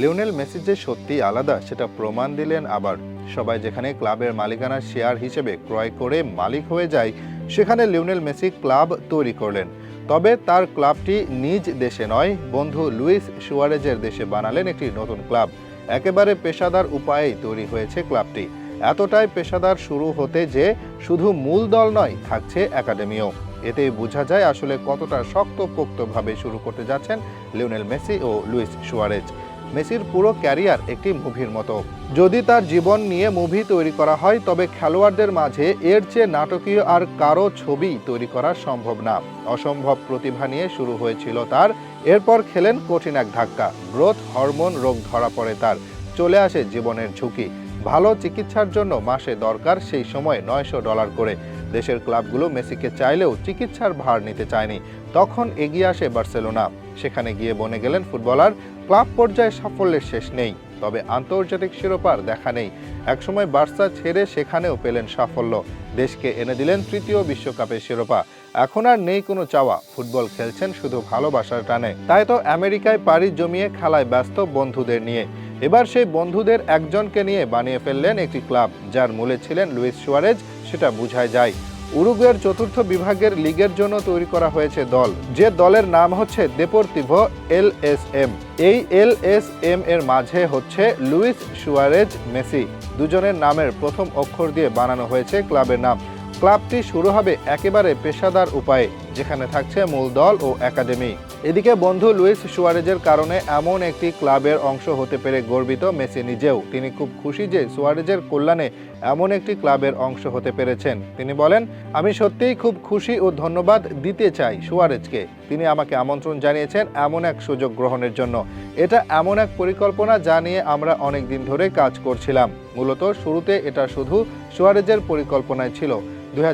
Lionel Messi যে সত্যি আলাদা, সেটা প্রমাণ দিলেন আবার। সবাই যেখানে ক্লাবের মালিকানা শেয়ার হিসেবে ক্রয় করে মালিক হয়ে যায়, সেখানে লিওনেল মেসি ক্লাব তৈরি করলেন। তবে তার ক্লাবটি নিজ দেশে নয়, বন্ধু লুইস সুয়ারেজের দেশে বানালেন একটি নতুন ক্লাব। একেবারে পেশাদার উপায়েই তৈরি হয়েছে ক্লাবটি। এতটাই পেশাদার শুরু হতে যে শুধু মূল দল নয়, থাকছে একাডেমিও। এতেই বোঝা যায় আসলে কতটা শক্তপোক্তভাবে শুরু করতে যাচ্ছেন লিওনেল মেসি ও লুইস সুয়ারেজ। মেসির পুরো ক্যারিয়ার একটি মুভির মতো। যদি তার জীবন নিয়ে মুভি তৈরি করা হয়, তবে খেলোয়াড়দের মাঝে এর চেয়ে নাটকীয় আর কারও ছবি তৈরি করা সম্ভব না। অসম্ভব প্রতিভা নিয়ে শুরু হয়েছিল তার। এরপর খেলেন কঠিন এক ধাক্কা। গ্রোথ হরমোন রোগ ধরা পড়ে তার। চলে আসে জীবনের ঝুঁকি। ভালো চিকিৎসার জন্য মাসে দরকার সেই সময় নয়শো ডলার করে। দেশের ক্লাবগুলো মেসিকে চাইলেও চিকিৎসার ভার নিতে চায়নি। তখন এগিয়ে আসে বার্সেলোনা। সেখানে গিয়ে বনে গেলেন ফুটবলার ক্লাব পর্যায়ে সাফল্যের শেষ নেই, তবে আন্তর্জাতিক শিরোপার দেখা নেই। একসময় বার্সা ছেড়ে সেখানেও পেলেন সাফল্য। দেশকে এনে দিলেন তৃতীয় বিশ্বকাপের শিরোপা। এখন আর নেই কোনো চাওয়া। ফুটবল খেলছেন শুধু ভালোবাসার টানে। তাই তো আমেরিকায় পাড়ি জমিয়ে খেলায় ব্যস্ত বন্ধুদের নিয়ে। এবার সেই বন্ধুদের একজনকে নিয়ে বানিয়ে ফেললেন একটি ক্লাব, যার মূলে ছিলেন লুইস সুয়ারেজ, সেটা বোঝাই যায়। উরুগুয়ের চতুর্থ বিভাগের লিগের জন্য তৈরি করা হয়েছে দল। যে দলের নাম হচ্ছে দেপোর্তিভ এল এস এম এই এল এস এম এর মাঝে হচ্ছে লুইস সুয়ারেজ, মেসি। দুজনের নামের প্রথম অক্ষর দিয়ে বানানো হয়েছে ক্লাবের নাম। ক্লাবটি শুরু হবে একেবারে পেশাদার উপায়ে, যেখানে থাকছে মূল দল ও একাডেমি। এদিকে বন্ধু লুইস সুয়ারেজের কারণে এমন একটি ক্লাবের অংশ হতে পেরে গর্বিত মেসি নিজেও। তিনি খুব খুশি যে সুয়ারেজের কল্যাণে এমন একটি ক্লাবের অংশ হতে পেরেছেন। তিনি বলেন, আমি সত্যিই খুব খুশি ও ধন্যবাদ দিতে চাই সুয়ারেজকে। তিনি আমাকে আমন্ত্রণ জানিয়েছেন এমন এক সুযোগ গ্রহণের জন্য। এটা এমন এক পরিকল্পনা যা নিয়ে আমরা অনেক দিন ধরে কাজ করছিলাম। মূলত শুরুতে এটা শুধু সুয়ারেজের পরিকল্পনায় ছিল। দুই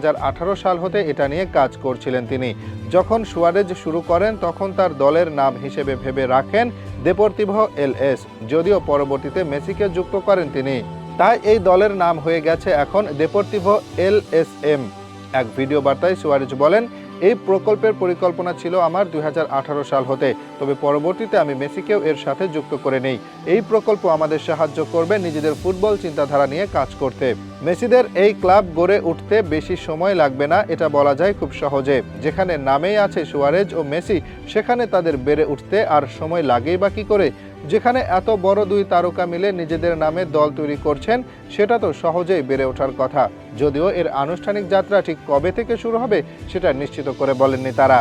সাল হতে এটা নিয়ে কাজ করছিলেন তিনি। যখন সুয়ারেজ শুরু করেন, তখন তার দলের নাম হিসেবে ভেবে রাখেন দেপোর্তিভ এল এস, যদিও পরবর্তীতে মেসিকে যুক্ত করেন তিনি। তাই এই দলের নাম হয়ে গেছে এখন দেপোর্তিভ এল এস এম। এক ভিডিও বার্তায় সুয়ারেজ বলেন এই প্রকল্পের পরিকল্পনা ছিল আমার দুই হাজার আঠারো সাল হতে। তবে পরবর্তীতে আমি মেসিকেও এর সাথে যুক্ত করে নেই। এই প্রকল্প আমাদের সাহায্য করবে নিজেদের ফুটবল চিন্তাধারা নিয়ে কাজ করতে। মেসিদের এই ক্লাব গড়ে উঠতে বেশি সময় লাগবে না, এটা বলা যায় খুব সহজে। যেখানে নামেই আছে সুয়ারেজ ও মেসি, সেখানে তাদের বেড়ে উঠতে আর সময় লাগেই বা কি করে? যেখানে এত বড় দুই তারকা মিলে নিজেদের নামে দল তৈরি করছেন, সেটা তো সহজেই বেড়ে ওঠার কথা। যদিও এর আনুষ্ঠানিক যাত্রা ঠিক কবে থেকে শুরু হবে, সেটা নিশ্চিত করে বলেননি তারা।